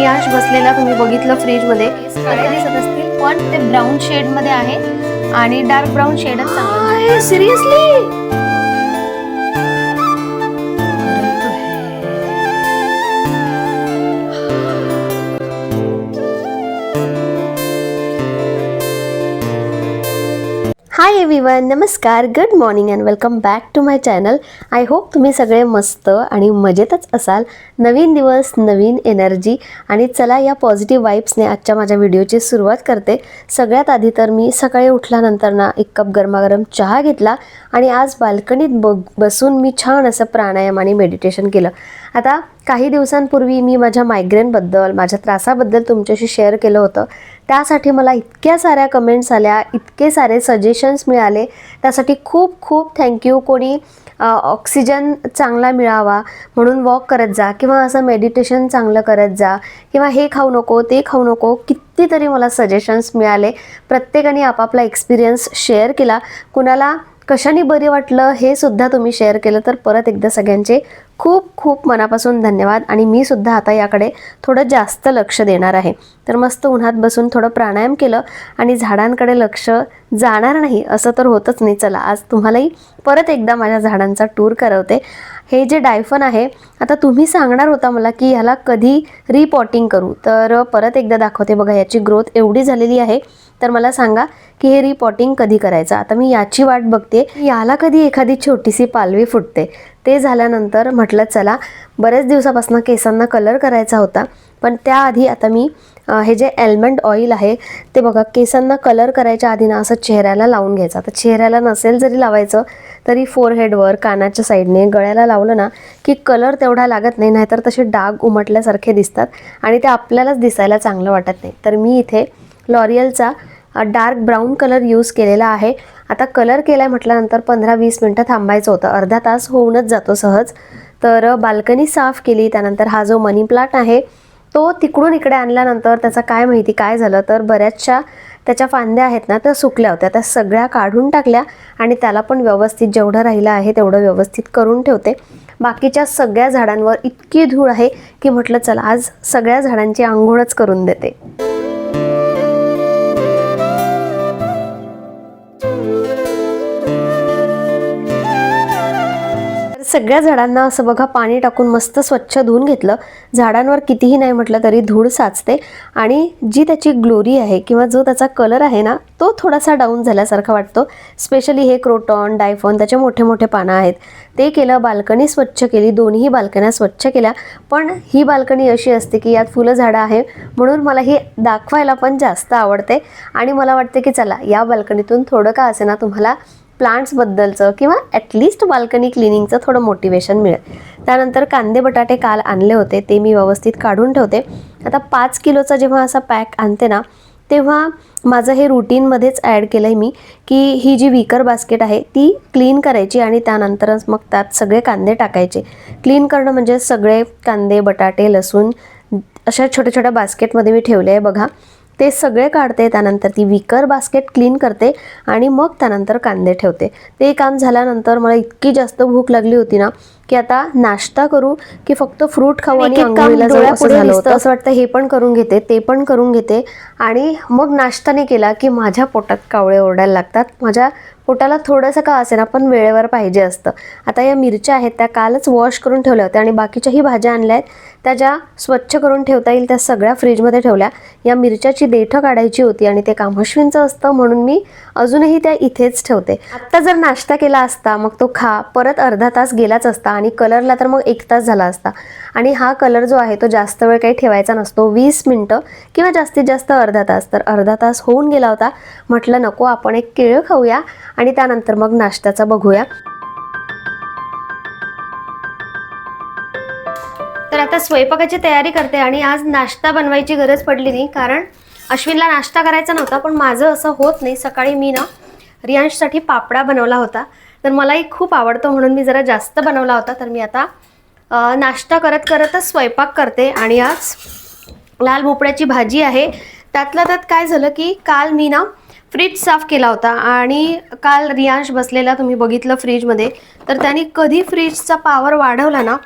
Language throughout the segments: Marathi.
रियांश बसलेला तुम्ही बघितलं फ्रीजमध्ये दिसत असतील पण ते ब्राऊन शेडमध्ये आहे आणि डार्क ब्राऊन शेडच चांगला सिरियसली हाय एव्हरीवन नमस्कार. Good morning and welcome back to my channel I hope तुम्ही सगळे मस्त आणि मजेतच असाल. नवीन दिवस नवीन एनर्जी आणि चला या पॉझिटिव्ह वाईब्सने आजच्या माझ्या व्हिडिओची सुरुवात करते. सगळ्यात आधी तर मी सकाळी उठल्यानंतर ना एक कप गरमागरम चहा घेतला आणि आज बाल्कनीत बघ बसून मी छान असं प्राणायाम आणि मेडिटेशन केलं. आता काही दिवसांपूर्वी मी माझ्या मायग्रेनबद्दल माझ्या त्रासाबद्दल तुमच्याशी शेअर केलं होतं. त्यासाठी मला इतक्या साऱ्या कमेंट्स आल्या इतके सारे सजेशन्स मिळाले. त्यासाठी खूप खूप थँक्यू कोणी ऑक्सिजन चांगला मिळावा म्हणून वॉक करत जा किंवा असं मेडिटेशन चांगलं करत जा किंवा हे खाऊ नको ते खाऊ नको कितीतरी मला सजेशन्स मिळाले. प्रत्येकाने आपापला एक्सपिरियन्स शेअर केला. कुणाला कशाने बरे वाटलं हे सुद्धा तुम्ही शेअर केलं तर परत एकदा सगळ्यांचे खूप खूप मनापासून धन्यवाद. आणि मी सुद्धा आता याकडे थोडं जास्त लक्ष देणार आहे. तर मस्त उन्हात बसून थोडं प्राणायाम केलं आणि झाडांकडे लक्ष जाणार नाही असं तर होतच नाही. चला आज तुम्हालाही परत एकदा माझ्या झाडांचा टूर करवते. हे जे डायफन आहे आता तुम्ही सांगणार होता मला की ह्याला कधी रिपॉटिंग करू. तर परत एकदा दाखवते बघा याची ग्रोथ एवढी झालेली आहे. तर मला सांगा की हे रिपॉटिंग कधी करायचं? आता मी याची वाट बघते. याला कधी एखादी छोटीशी पालवी फुटते. ते झाल्यानंतर म्हटलं चला बऱ्याच दिवसापासून केसांना कलर करायचा होता. पण त्याआधी आता मी हे जे एल्मंड ऑइल आहे ते बघा केसांना कलर करायच्या आधी ना असं चेहऱ्याला लावून घ्यायचं. आता चेहऱ्याला नसेल जरी लावायचं तरी फोरहेडवर कानाच्या साईडने गळ्याला लावलं ना की कलर तेवढा लागत नाही नाहीतर तसे डाग उमटल्यासारखे दिसतात आणि ते आपल्यालाच दिसायला चांगलं वाटत नाही. तर मी इथे लॉरियलचा डार्क ब्राऊन कलर यूज केलेला आहे. आता कलर केला आहे म्हटल्यानंतर पंधरा वीस मिनटं थांबायचं होतं. अर्धा तास होऊनच जातो सहज. तर बाल्कनी साफ केली. त्यानंतर हा जो मनी प्लांट आहे तो तिकडून इकडे आणल्यानंतर त्याचा काय माहिती काय झालं? तर बऱ्याचशा त्याच्या फांद्या आहेत ना त्या सुकल्या होत्या. त्या सगळ्या काढून टाकल्या आणि त्याला पण व्यवस्थित जेवढं राहिलं आहे तेवढं व्यवस्थित करून ठेवते. बाकीच्या सगळ्या झाडांवर इतकी धूळ आहे की म्हटलं चला आज सगळ्या झाडांची आंघोळच करून देते. सगळ्या झाडांना असं बघा पाणी टाकून मस्त स्वच्छ धुवून घेतलं. झाडांवर कितीही नाही म्हटलं तरी धूळ साचते. आणि जी त्याची ग्लोरी आहे किंवा जो त्याचा कलर आहे ना तो थोडासा डाऊन झाल्यासारखा वाटतो. स्पेशली हे क्रोटॉन डायफॉन त्याचे मोठे मोठे पानं आहेत. ते केलं बाल्कनी स्वच्छ केली दोन्ही बाल्कन्या स्वच्छ केल्या. पण ही बाल्कनी अशी असते की यात फुलं झाडं आहे म्हणून मला ही दाखवायला पण जास्त आवडते. आणि मला वाटते की चला या बाल्कनीतून थोडं का असे ना तुम्हाला प्लांट्सबद्दलचं किंवा ॲटलिस्ट बाल्कनी क्लिनिंगचं थोडं मोटिवेशन मिळेल. त्यानंतर कांदे बटाटे काल आणले होते ते मी व्यवस्थित काढून ठेवते. आता पाच किलोचा जेव्हा असा पॅक आणते ना तेव्हा माझं हे रुटीनमध्येच ॲड केलं आहे मी की ही जी विकर बास्केट आहे ती क्लीन करायची आणि त्यानंतरच मग त्यात सगळे कांदे टाकायचे. क्लीन करणं म्हणजे सगळे कांदे बटाटे लसूण अशा छोट्या छोट्या बास्केटमध्ये मी ठेवले आहे बघा. ते सगळे काढते त्यानंतर ती विकर बास्केट क्लीन करते आणि मग त्यानंतर कांदे ठेवते. ते काम झाल्यानंतर मला इतकी जास्त भूक लागली होती ना की आता नाश्ता करू की फक्त फ्रूट खाऊ आणि असं वाटतं हे पण करून घेते ते पण करून घेते. आणि मग नाश्ता नाही केला की माझ्या पोटात कावळे ओरडायला लागतात. माझ्या पोटाला थोडंसं का असेना पण वेळेवर पाहिजे असतं. आता या मिरच्या आहेत त्या कालच वॉश करून ठेवल्या होत्या आणि बाकीच्याही भाज्या आणल्या आहेत. त्या ज्या स्वच्छ करून ठेवता येईल त्या सगळ्या फ्रीजमध्ये ठेवल्या. या मिरच्याची देठं काढायची होती आणि ते कामश्वींचं असतं म्हणून मी अजूनही त्या इथेच ठेवते. आत्ता जर नाश्ता केला असता मग तो खा. परत अर्धा तास गेलाच असता आणि कलरला तर मग एक तास झाला असता. आणि हा कलर जो आहे तो जास्त वेळ काही ठेवायचा नसतो. वीस मिनटं किंवा जास्तीत जास्त अर्धा तास. तर अर्धा तास होऊन गेला होता. म्हटलं नको आपण एक केळं खाऊया आणि त्यानंतर मग नाश्त्याचा बघूया. तर आता स्वयंपाकाची तयारी करते आणि आज नाश्ता बनवायची गरज पडली नाही. कारण अश्विनला नाश्ता करायचा नव्हता पण माझं असं होत नाही. सकाळी मी ना रियांशसाठी पापडा बनवला होता. तर मलाही खूप आवडतो म्हणून मी जरा जास्त बनवला होता. तर मी आता नाश्ता करत करतच स्वयंपाक करते. आणि आज लाल भोपळ्याची भाजी आहे. त्यातल्या त्यात काय झालं की काल मी ना फ्रीज साफ केला होता. आणि काल रियांश बसलेला तुम्ही बघितलं फ्रीजमध्ये. तर त्यांनी कधी फ्रीजचा पावर वाढवला ना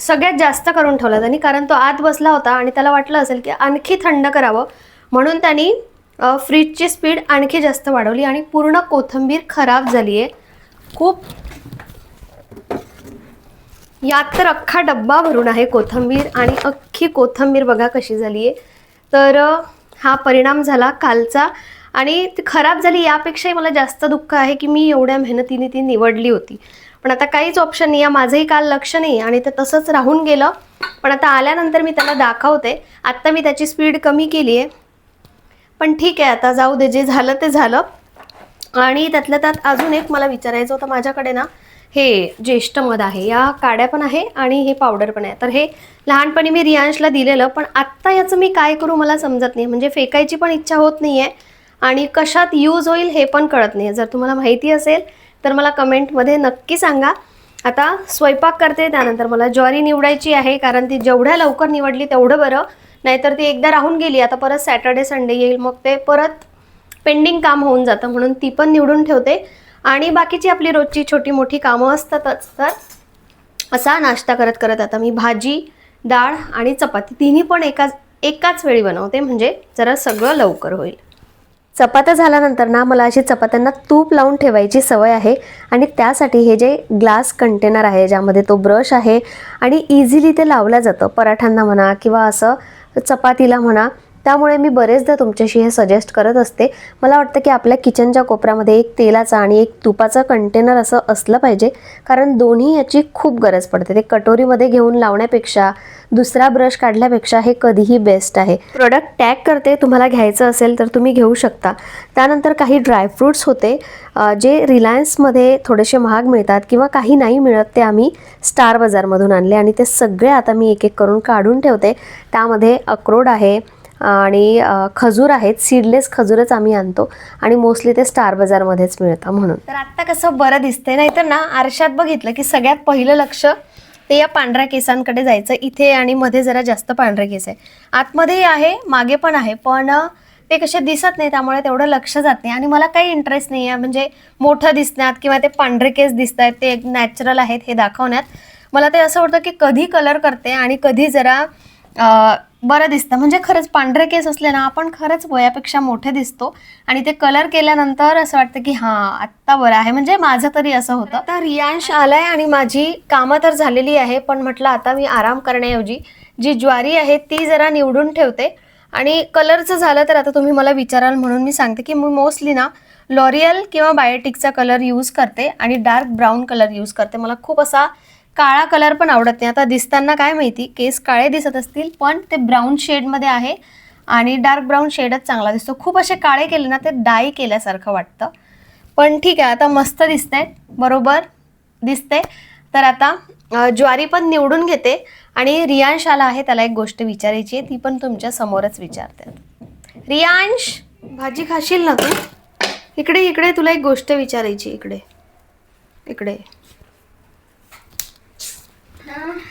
सगळ्यात जास्त करून ठेवला त्यांनी. कारण तो आत बसला होता आणि त्याला वाटलं असेल की आणखी थंड करावं. म्हणून त्यांनी फ्रीजची स्पीड आणखी जास्त वाढवली आणि पूर्ण कोथिंबीर खराब झाली आहे. खूप यात तर अख्खा डब्बा भरून आहे कोथंबीर आणि अख्खी कोथंबीर बघा कशी झाली आहे. तर हा परिणाम झाला कालचा आणि ती खराब झाली यापेक्षाही मला जास्त दुःख आहे की मी एवढ्या मेहनतीने ती निवडली होती. पण आता काहीच ऑप्शन नाही आहे माझंही काल लक्ष नाही आणि ते तसंच राहून गेलं. पण आता आल्यानंतर मी त्याला दाखवते. आत्ता मी त्याची स्पीड कमी केली आहे. पण ठीक आहे आता जाऊ दे जे झालं ते झालं. आणि त्यातल्या त्यात अजून एक मला विचारायचं होतं माझ्याकडे ना हे ज्येष्ठ मध आहे या काड्या पण आहे आणि हे पावडर पण आहे. तर हे लहानपणी मी रियांशला दिलेलं पण आत्ता याचं मी काय करू मला समजत नाही. म्हणजे फेकायची पण इच्छा होत नाही आहे आणि कशात यूज होईल हे पण कळत नाही जर तुम्हाला माहिती असेल तर मला कमेंटमध्ये नक्की सांगा. आता स्वयंपाक करते त्यानंतर मला ज्वारी निवडायची आहे कारण ती जेवढ्या लवकर निवडली तेवढं बरं. नाहीतर ती एकदा राहून गेली आता परत सॅटर्डे संडे येईल मग ते परत पेंडिंग काम होऊन जातं म्हणून ती पण निवडून ठेवते. आणि बाकीची आपली रोजची छोटी मोठी कामं असतातच तर असा नाश्ता करत करत आता मी भाजी डाळ आणि चपाती तिन्ही पण एकाच एकाच वेळी बनवते म्हणजे जरा सगळं लवकर होईल. चपात्या झाल्यानंतर ना मला अशी चपात्यांना तूप लावून ठेवायची सवय आहे. आणि त्यासाठी हे जे ग्लास कंटेनर आहे ज्यामध्ये तो ब्रश आहे आणि इझिली ते लावलं जातं. पराठ्यांना म्हणा किंवा असं चपातीला म्हणा. त्यामुळे मी बरेचदा तुमच्याशी हे सजेस्ट करत असते. मला वाटतं की आपल्या किचनच्या कोपऱ्यामध्ये एक तेलाचा आणि एक तुपाचं कंटेनर असं असलं पाहिजे. कारण दोन्ही याची खूप गरज पडते. ते कटोरीमध्ये घेऊन लावण्यापेक्षा दुसरा ब्रश काढल्यापेक्षा हे कधीही बेस्ट आहे. प्रोडक्ट टॅग करते तुम्हाला घ्यायचं असेल तर तुम्ही घेऊ शकता. त्यानंतर काही ड्रायफ्रूट्स होते. जे रिलायन्समध्ये थोडेसे महाग मिळतात किंवा काही नाही मिळत ते आम्ही स्टार बाजारमधून आणले आणि ते सगळे आता मी एक एक करून काढून ठेवते. त्यामध्ये अक्रोड आहे आणि खजूर आहेत. सीडलेस खजूरच आम्ही आणतो. आणि मोस्टली ते स्टार बाजारमध्येच मिळतं म्हणून. तर आत्ता कसं बरं दिसतंय नाहीतर ना आरशात बघितलं की सगळ्यात पहिलं लक्ष ते या पांढऱ्या केसांकडे जायचं. इथे आणि मध्ये जरा जास्त पांढरे केस आहे आतमध्येही आहे मागे पण आहे पण ते कसे दिसत नाही त्यामुळे तेवढं लक्ष जात नाही. आणि मला काही इंटरेस्ट नाही आहे म्हणजे मोठं दिसण्यात किंवा ते पांढरे केस दिसत आहेत ते नॅचरल आहेत हे दाखवण्यात. मला ते असं वाटतं की कधी कलर करते आणि कधी जरा बरं दिसतं. म्हणजे खरंच पांढरे केस असले ना आपण खरंच वयापेक्षा मोठे दिसतो. आणि ते कलर केल्यानंतर असं वाटतं की हां आत्ता बरं आहे. म्हणजे माझं तरी असं होतं. तर रियांश आलाय आणि माझी कामं तर झालेली आहे पण म्हटलं आता मी आराम करण्याऐवजी जी ज्वारी आहे ती जरा निवडून ठेवते. आणि कलरचं झालं तर आता तुम्ही मला विचाराल म्हणून मी सांगते की मी मोस्टली ना लॉरियल किंवा बायोटिकचा कलर यूज करते आणि डार्क ब्राऊन कलर यूज करते. मला खूप असा काळा कलर पण आवडत नाही. आता दिसताना काय माहिती केस काळे दिसत असतील पण ते ब्राऊन शेडमध्ये आहे आणि डार्क ब्राऊन शेडच चांगला दिसतो. खूप असे काळे केले ना ते डाई केल्यासारखं वाटतं. पण ठीक आहे आता मस्त दिसतंय. बरोबर दिसते तर आता ज्वारी पण निवडून घेते आणि रियांश आला आहे त्याला एक गोष्ट विचारायची आहे ती पण तुमच्या समोरच विचारते. रियांश भाजी खाशील ना तू? इकडे इकडे तुला एक गोष्ट विचारायची इकडे. इकडे.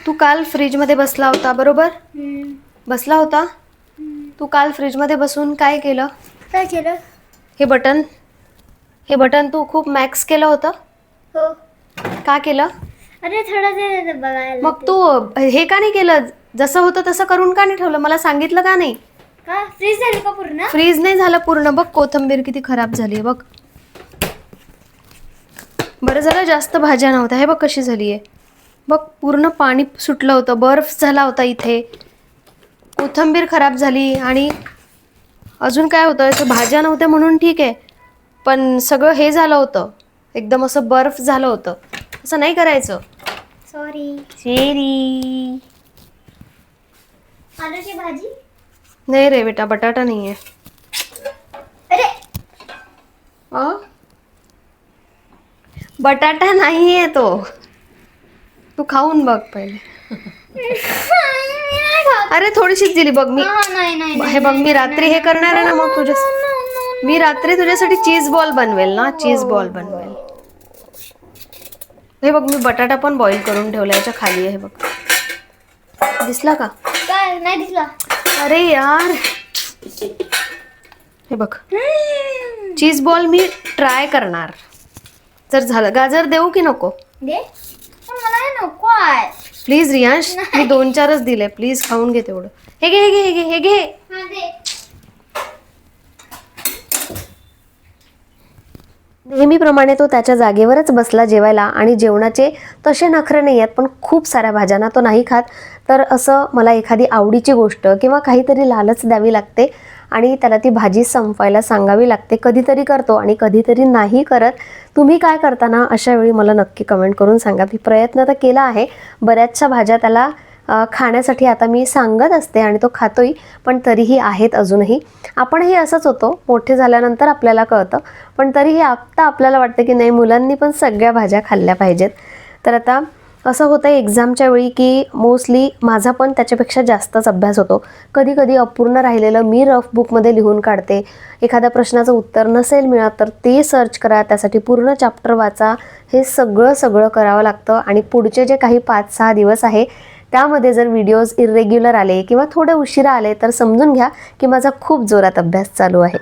तू काल फ्रीजमध्ये बसला होता बरोबर? बसला होता? तू काल फ्रीजमध्ये बसून काय केलं? काय केलं? हे बटन हे बटन तू खूप मॅक्स केलं होतं? हो. का केलं? अरे थोडं बघायला मग तू हे का नाही केलं? जसं होतं तसं करून का नाही ठेवलं? मला सांगितलं का नाही? का? फ्रीज झाली का पूर्ण? फ्रीज नाही झालं पूर्ण. बघ कोथंबीर किती खराब झाली आहे बघ. बरं झालं जास्त भाज्या नव्हत्या. हे बघ कशी झाली आहे बघ पूर्ण पाणी सुटलं होतं बर्फ झाला होता इथे. कोथंबीर खराब झाली आणि अजून काय होतं याचं भाज्या नव्हत्या म्हणून ठीक आहे पण सगळं हे झालं होतं. एकदम असं बर्फ झालं होतं. असं नाही करायचं. सॉरी आलूची भाजी? नाही रे बेटा बटाटा नाही आहे अरे! अ? बटाटा नाही आहे तू. खाऊन बघ पहिले. अरे थोडीशीच दिली बघ मी. हा, हे बघ मी रात्री हे करणार आहे ना मग तुझ्या मी रात्री तुझ्यासाठी चीज बॉल बनवेल ना चीज बॉल बनवेल. हे बघ मी बटाटा पण बॉईल करून ठेवला याच्या खाली आहे हे बघ. दिसला का? नाही दिसला. अरे यार. हे बघ. चीज बॉल मी ट्राय करणार. जर झालं गाजर देऊ की नको? दे. पण मला हे नको आहे प्लीज रियांश मी दोन चारच दिले. प्लीज खाऊन घे तेवढं. हे घे हे घे हे घे हे घे. हा दे. नेहमीप्रमाणे तो त्याच्या जागेवरच बसला जेवायला आणि जेवणाचे तसे नखरे नाही आहेत पण खूप साऱ्या भाज्यांना तो नाही खात. तर असं मला एखादी आवडीची गोष्ट किंवा काहीतरी लालच द्यावी लागते. आणि त्याला ती भाजी संपवायला सांगावी लागते. कधीतरी करतो आणि कधीतरी नाही करत. तुम्ही काय करताना अशा वेळी मला नक्की कमेंट करून सांगा. मी प्रयत्न तर केला आहे. बऱ्याचशा भाज्या त्याला खाण्यासाठी आता मी सांगत असते आणि तो खातोय पण तरीही आहेत अजूनही. आपणही असंच होतो. मोठे झाल्यानंतर आपल्याला कळतं. पण तरीही आत्ता आपल्याला वाटतं की नाही मुलांनी पण सगळ्या भाज्या खाल्ल्या पाहिजेत. तर आता असं होतं एक्झामच्या वेळी की मोस्टली माझा पण त्याच्यापेक्षा जास्तच अभ्यास होतो. कधी कधी अपूर्ण राहिलेलं मी रफ बुकमध्ये लिहून काढते. एखाद्या प्रश्नाचं उत्तर नसेल मिळत तर ते सर्च करा त्यासाठी पूर्ण चॅप्टर वाचा. हे सगळं सगळं करावं लागतं. आणि पुढचे जे काही पाच सहा दिवस आहे त्यामध्ये जर व्हिडिओज इरेग्युलर आले किंवा थोडे उशिरा आले तर समजून घ्या की माझा खूप जोरात अभ्यास चालू आहे.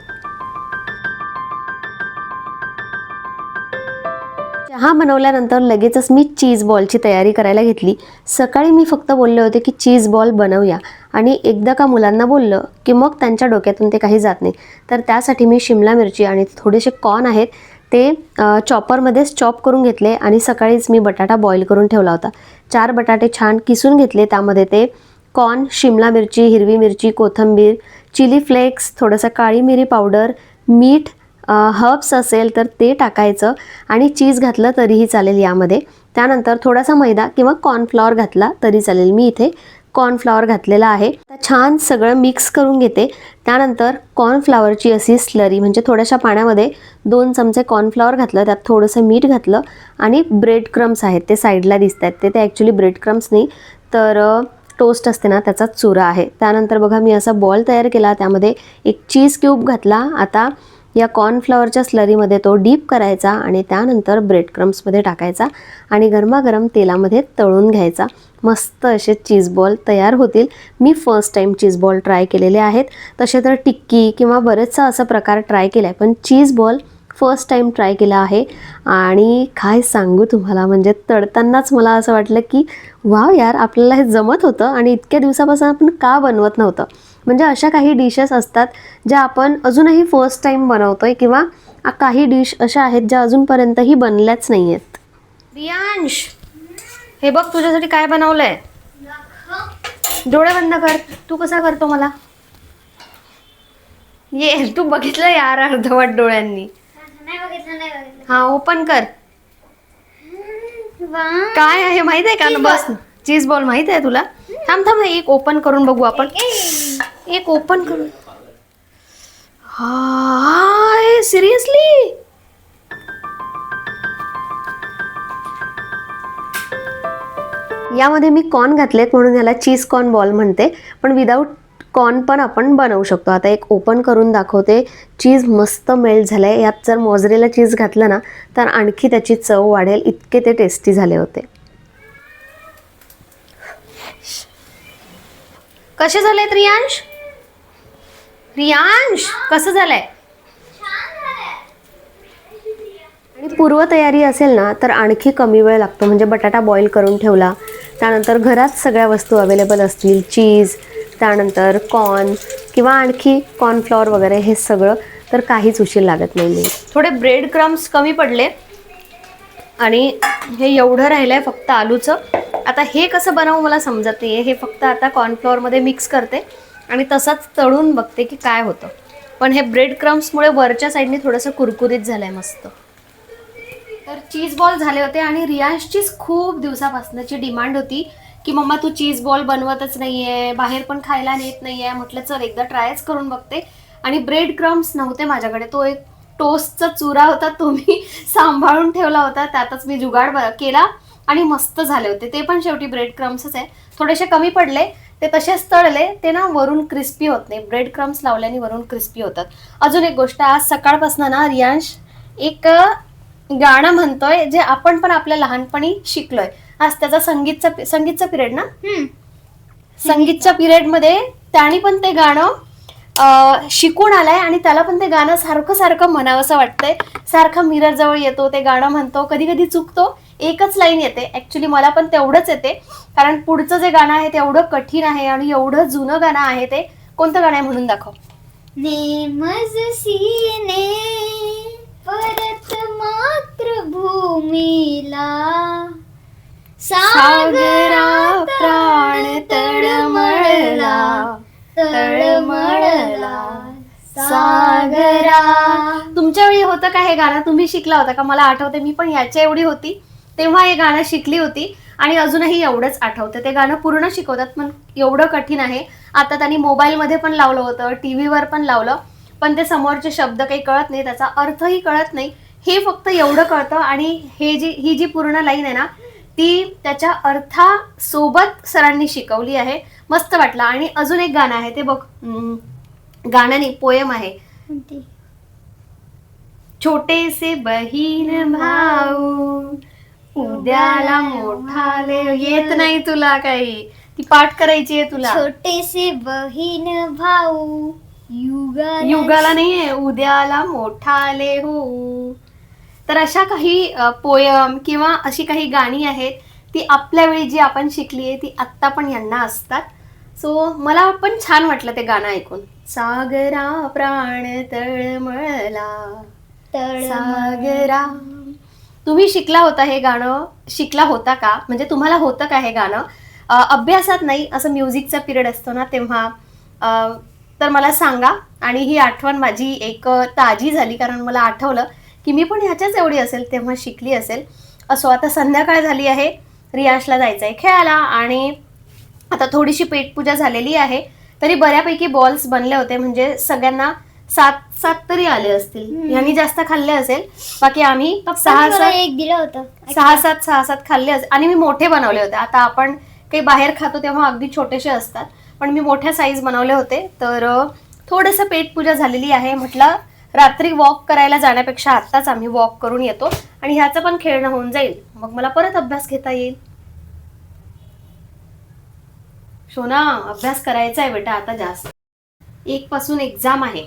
हा बनवल्यानंतर लगेचच मी चीज बॉलची तयारी करायला घेतली. सकाळी मी फक्त बोलले होते की चीज बॉल बनवूया. आणि एकदा का मुलांना बोललं की मग त्यांच्या डोक्यातून ते काही जात नाही. तर त्यासाठी मी शिमला मिरची आणि थोडेसे कॉर्न आहेत ते चॉपरमध्येच चॉप करून घेतले आणि सकाळीच मी बटाटा बॉईल करून ठेवला होता. चार बटाटे छान किसून घेतले त्यामध्ये ते कॉर्न शिमला मिरची हिरवी मिरची कोथिंबीर चिली फ्लेक्स थोडंसं काळी मिरी पावडर मीठ हर्ब्स असेल तर ते टाकायचं आणि चीज घातलं तरीही चालेल यामध्ये. त्यानंतर थोडासा मैदा किंवा कॉर्नफ्लॉवर घातला तरी चालेल. मी इथे कॉर्नफ्लॉवर घातलेला आहे. छान सगळं मिक्स करून घेते. त्यानंतर कॉर्नफ्लॉवरची अशी स्लरी म्हणजे थोड्याशा पाण्यामध्ये दोन चमचे कॉर्नफ्लॉवर घातलं त्यात थोडंसं मीठ घातलं आणि ब्रेड क्रम्स आहेत ते साईडला दिसत आहेत ते ते ॲक्च्युली ब्रेड क्रम्स नाही तर टोस्ट असते ना त्याचा चुरा आहे. त्यानंतर बघा मी असा बॉल तयार केला. त्यामध्ये एक चीज क्यूब घातला. आता या कॉर्नफ्लॉवरच्या स्लरीमध्ये तो डीप करायचा आणि त्यानंतर ब्रेड क्रम्समध्ये टाकायचा आणि गरमागरम तेलामध्ये तळून घ्यायचा. मस्त असे चीज बॉल तयार होतील. मी first time cheese ball try केलेले आहेत. तसे तर टिक्की किंवा बरेचसा असा प्रकार ट्राय केला आहे पण cheese ball first time try केला आहे. आणि काय सांगू तुम्हाला म्हणजे तळतानाच मला असं वाटलं की वाव यार आपल्याला हे जमत होतं आणि इतक्या दिवसापासून आपण का बनवत नव्हतं? म्हणजे अशा काही डिशेस असतात ज्या आपण अजूनही फर्स्ट टाईम बनवतोय किंवा काही डिश अशा आहेत ज्या अजूनपर्यंतही बनल्याच नाही आहेत रियांश हे बघ तुझ्यासाठी काय बनवलंय. डोळे बंद कर. तू कसा करतो मला? ये तू बघितलं यार अर्धवट डोळ्यांनी. नाही बघितलं नाही बघितलं. हा ओपन कर. काय आहे माहीत आहे का? बस. चीज बॉल माहीत आहे तुला? थांब थांब एक ओपन करून बघू आपण. एक ओपन करून. हाय सिरियसली यामध्ये मी कॉर्न घातलेत म्हणून याला चीज कॉर्न बॉल म्हणते. पण विदाऊट कॉर्न पण आपण बनवू शकतो. आता एक ओपन करून दाखवते. चीज मस्त मेल्ट झालं आहे यात जर मोजरेला चीज घातलं ना तर आणखी त्याची चव वाढेल. इतके ते टेस्टी झाले होते. कसे झालेत रियांश? रियांश कसं झालंय? आणि पूर्वतयारी असेल ना तर आणखी कमी वेळ लागतो. म्हणजे बटाटा बॉईल करून ठेवला. त्यानंतर घरात सगळ्या वस्तू अवेलेबल असतील. चीज त्यानंतर कॉर्न किंवा आणखी कॉर्नफ्लॉवर वगैरे हे सगळं तर काहीच उशीर लागत नाही थोडे ब्रेड क्रम्स कमी पडले आणि हे एवढं राहिलं आहे फक्त आलूचं. आता हे कसं बनवू मला समजत नाही हे फक्त आता कॉर्नफ्लॉवरमध्ये मिक्स करते आणि तसंच तळून बघते की काय होतं. पण हे ब्रेड क्रम्समुळे वरच्या साईडने थोडंसं कुरकुरीत झालं आहे मस्त. तर चीज बॉल झाले होते आणि रियांशचीच खूप दिवसापासूनची डिमांड होती की मम्मा तू चीज बॉल बनवतच आहे बाहेर पण खायला नेत नाही आहे म्हटलं चल एकदा ट्रायच करून बघते. आणि ब्रेड क्रम्स नव्हते माझ्याकडे. तो एक टोस्टचा चुरा होता तो मी सांभाळून ठेवला होता. त्यातच मी जुगाड ब- केला. आणि मस्त झाले होते. ते पण शेवटी ब्रेड क्रम्सच आहे. थोडेसे कमी पडले ते तसेच तळले ते ना वरून क्रिस्पी होत नाही. ब्रेड क्रम्स लावल्याने वरून क्रिस्पी होतात. अजून एक गोष्ट आज सकाळपासून ना रियांश एक गाणं म्हणतोय जे आपण पण आपल्या लहानपणी शिकलोय. आज त्याचा संगीतचा संगीतचा पिरियड ना. संगीतच्या पिरियडमध्ये त्याने पण ते गाणं शिकून आलाय आणि त्याला पण ते गाणं सारखं सारखं म्हणावंसं वाटतंय. सारखं मिरर जवळ येतो ते गाणं म्हणतो कधी कधी चुकतो. एकच लाईन येते. ऍक्च्युली मला पण तेवढंच येते. कारण पुढचं जे गाणं आहे ते एवढं कठीण आहे आणि एवढं जुनं गाणं आहे ते कोणतं गाणं आहे म्हणून दाखव. नेमज सीने परत मातृभूमीला सागरा प्राण तळमळला तळमळला. सागरा. तुमच्या वेळी होतं का हे गाणं? तुम्ही शिकला होता का? मला आठवते. मी पण याच्या एवढी होती. तेव्हा हे गाणं शिकली होती आणि अजूनही एवढंच आठवतं. ते गाणं पूर्ण शिकवतात पण एवढं कठीण आहे. आता त्यांनी मोबाईलमध्ये पण लावलं होतं टी व्हीवर पण लावलं पण ते समोरचे शब्द काही कळत नाही त्याचा अर्थही कळत नाही. हे फक्त एवढं कळतं आणि हे जी ही जी पूर्ण लाईन आहे ना ती त्याच्या अर्थासोबत सरांनी शिकवली आहे. मस्त वाटलं. आणि अजून एक गाणं आहे ते बघ. अं, गाणं नाही पोयम आहे. छोटे से बहीण भाऊ उद्याला मोठाले येत नाही तुला काही. ती पाठ करायची आहे तुला. छोटेसे बहीण भाऊ युगा युगाला नाहीये उद्याला मोठाले हो तर अशा काही पोयम किंवा अशी काही गाणी आहेत ती आपल्या वेळी जी आपण शिकली आहे ती आत्ता पण यांना असतात. सो मला पण छान वाटलं ते गाणं ऐकून. सागरा प्राण तळमळला. सागरा तुम्ही शिकला होता हे गाणं? शिकला होता का? म्हणजे तुम्हाला होतं का हे गाणं? अभ्यासात नाही असं म्युझिकचा पिरियड असतो ना तेव्हा. तर मला सांगा. आणि ही आठवण माझी एक ताजी झाली कारण मला आठवलं की मी पण ह्याच्याच एवढी असेल तेव्हा शिकली असेल. असो आता संध्याकाळ झाली आहे. रियाशला जायचं आहे खेळायला आणि आता थोडीशी पेटपूजा झालेली आहे. तरी बऱ्यापैकी बॉल्स बनले होते. म्हणजे सगळ्यांना सात सात तरी आले असतील. हम्म. यांनी जास्त खाल्ले असेल. बाकी आम्ही सहा सात एक दिलं होतं. सहा सात सहा सात खाल्ले अस- आणि मी मोठे बनवले होते. आता आपण काही बाहेर खातो तेव्हा अगदी छोटेसे असतात. पण मी मोठ्या साईज बनवले होते. तर अ, थोडंसं पेटपूजा झालेली आहे. म्हटलं रात्री वॉक करायला जाण्यापेक्षा आत्ताच आम्ही वॉक करून येतो. आणि ह्याचं पण खेळणं होऊन जाईल. मग मला परत अभ्यास घेता येईल. शोना अभ्यास करायचा आहे बेटा. आता जास्त. एक पासून एक्झाम आहे.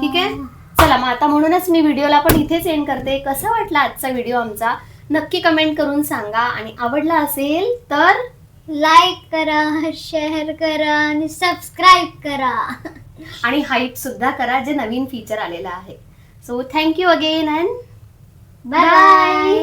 ठीक आहे? चला मग आता म्हणूनच मी व्हिडिओला पण इथेच एंड करते. कसा वाटला आजचा व्हिडिओ आमचा? नक्की कमेंट करून सांगा. आणि आवडला असेल तर लाईक करा शेअर करा आणि सबस्क्राईब करा. आणि हाईट सुद्धा करा जे नवीन फीचर आलेलं आहे. So thank you again and bye